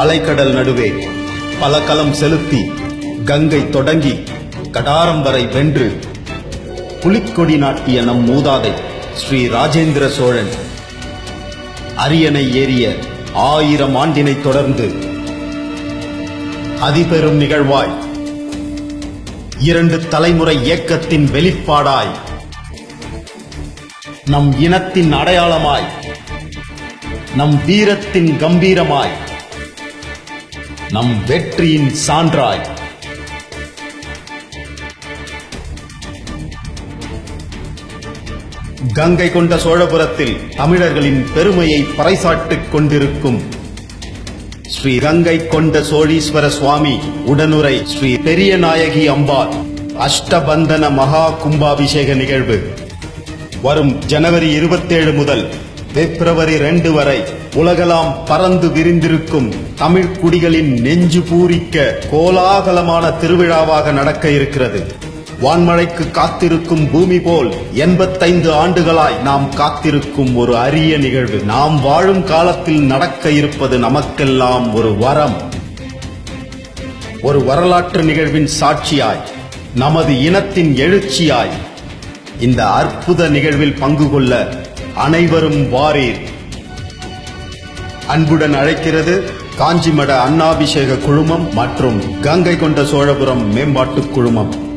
அலைக்கடல் நடுவே பல கலம் செலுத்தி கங்கை தொடங்கி கடாரம் வரை வென்று புலிக்கொடி நாட்டிய நம் மூதாதை ஸ்ரீ ராஜேந்திர சோழன். அரியணை ஏறிய ஆயிரம் ஆண்டினை தொடர்ந்து அதிபெரும் நிகழ்வாய். இரண்டு தலைமுறை இயக்கத்தின் வெளிப்பாடாய். நம் இனத்தின் அடையாளமாய். நம் வீரத்தின் கம்பீரமாய். நம் வெற்றியின் சான்றாய். கங்கை கொண்ட சோழபுரத்தில் தமிழர்களின் பெருமையை பறைசாட்டிக் கொண்டிருக்கும் ஸ்ரீ கங்கை கொண்ட சோழீஸ்வர சுவாமி உடனுரை ஸ்ரீ பெரிய நாயகி அம்பாள் அஷ்டபந்தன மகா கும்பாபிஷேக நிகழ்வு. வரும் ஜனவரி 27 முதல் பிப்ரவரி ரெண்டு வரை உலகலாம் பறந்து விரிந்திருக்கும் தமிழ் குடிகளின் நெஞ்சு பூரிக்க கோலாகலமான திருவிழாவாக நடக்க இருக்கிறது. வான்மழைக்கு காத்திருக்கும் பூமி போல் எண்பத்தைந்து ஆண்டுகளாய் நாம் காத்திருக்கும் ஒரு அரிய நிகழ்வு. நாம் வாழும் காலத்தில் நடக்க இருப்பது நமக்கெல்லாம் ஒரு வரம். ஒரு வரலாற்று நிகழ்வின் சாட்சியாய் நமது இனத்தின் எழுச்சியாய் இந்த அற்புத நிகழ்வில் பங்கு கொள்ள அனைவரும் வாரீர். அன்புடன் அழைக்கிறது காஞ்சிமட அன்னாபிஷேக குழுமம் மற்றும் கங்கை கொண்ட சோழபுரம் மேம்பாட்டு குழுமம்.